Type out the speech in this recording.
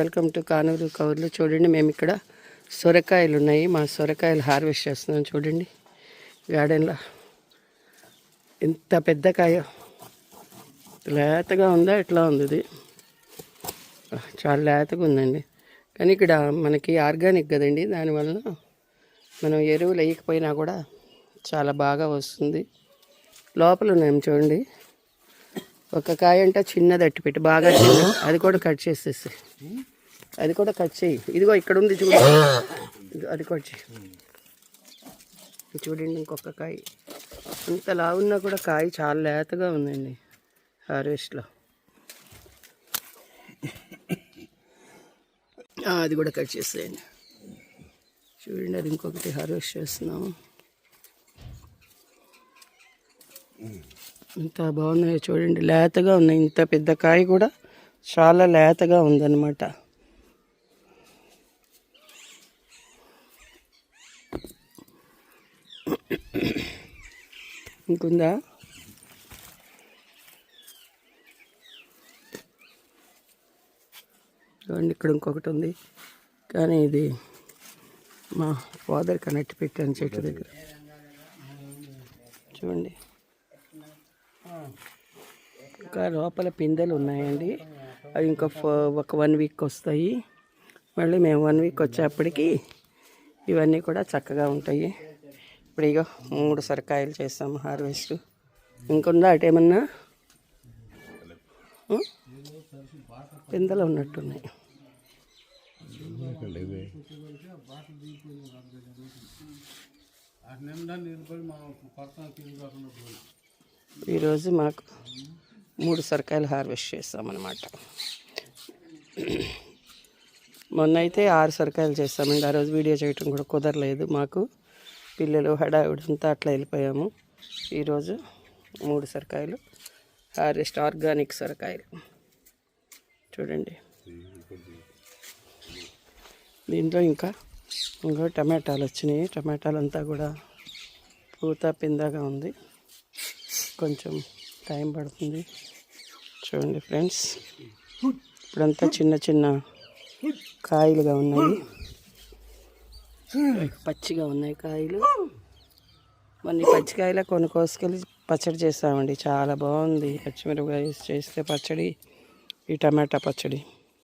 Welcome to Kanuru కవర్లు చూడండి మేము ఇక్కడ సొరకాయలు ఉన్నాయి మా సొరకాయలు హార్వెస్ట్ చేస్తున్నాం. చూడండి గార్డెన్లో ఎంత పెద్ద కాయ. లేతగా ఉందా? ఎట్లా ఉంది ఇది? చాలా లేతగా ఉందండి. కానీ ఇక్కడ మనకి ఆర్గానిక్ కదండి. దానివల్ల మనం ఎరువులు వేయకపోయినా కూడా చాలా బాగా వస్తుంది. లోపల ఉన్నాం చూడండి. ఒక కాయ అంటే చిన్నది అట్టి పెట్టి బాగా చిన్న. అది కూడా కట్ చేసేసి. అది కూడా కట్ చేయి ఇదిగో ఇక్కడ ఉంది చూడు. అది కట్ చేయి చూడండి ఇంకొక కాయ. ఇంత లావున్నా కూడా కాయ చాలా లేతగా ఉందండి హార్వెస్ట్లో. అది కూడా కట్ చేసేయండి. చూడండి అది ఇంకొకటి హార్వెస్ట్ చేస్తున్నాము. ఇంత బాగున్నాయో చూడండి. లేతగా ఉన్నాయి. ఇంత పెద్ద కాయ కూడా చాలా లేతగా ఉందన్నమాట. ఇంకుందా? చూడండి ఇక్కడ ఇంకొకటి ఉంది. కానీ ఇది మా ఫాదర్ కనెక్ట్ పెట్టాను చెట్టు దగ్గర. చూడండి. ఇంకా లోపల పిందెలు ఉన్నాయండి. అవి ఇంకా ఒక వన్ వీక్ వస్తాయి. మళ్ళీ మేము వన్ వీక్ వచ్చేప్పటికి ఇవన్నీ కూడా చక్కగా ఉంటాయి. ఇప్పుడు ఇక మూడు సరకాయలు చేస్తాము హార్వెస్ట్. ఇంకొందా అటేమన్నా ఏమన్నా? పిందెలు ఉన్నట్టున్నాయి. ఈరోజు మాకు మూడు సరకాయలు హార్వెస్ట్ చేస్తామన్నమాట. మొన్న అయితే ఆరు సరకాయలు చేస్తామండి. ఆ రోజు వీడియో చేయటం కూడా కుదరలేదు. మాకు పిల్లలు హడావిడంతా అట్లా వెళ్ళిపోయాము. ఈరోజు మూడు సరకాయలు హార్వెస్ట్ ఆర్గానిక్ సొరకాయలు. చూడండి. దీంట్లో ఇంకా ఇంకా టమాటాలు వచ్చినాయి. టమాటాలు అంతా కూడా పూత పిందగా ఉంది. కొంచెం టైం పడుతుంది. చూడండి ఫ్రెండ్స్ ఇప్పుడంతా చిన్న చిన్న కాయలుగా ఉన్నాయి. పచ్చిగా ఉన్నాయి కాయలు. మన పచ్చికాయలు కొన్ని కోసుకెళ్ళి పచ్చడి చేస్తామండి. చాలా బాగుంది. పచ్చిమిరపకాయ చేస్తే పచ్చడి ఈ టమాటా పచ్చడి.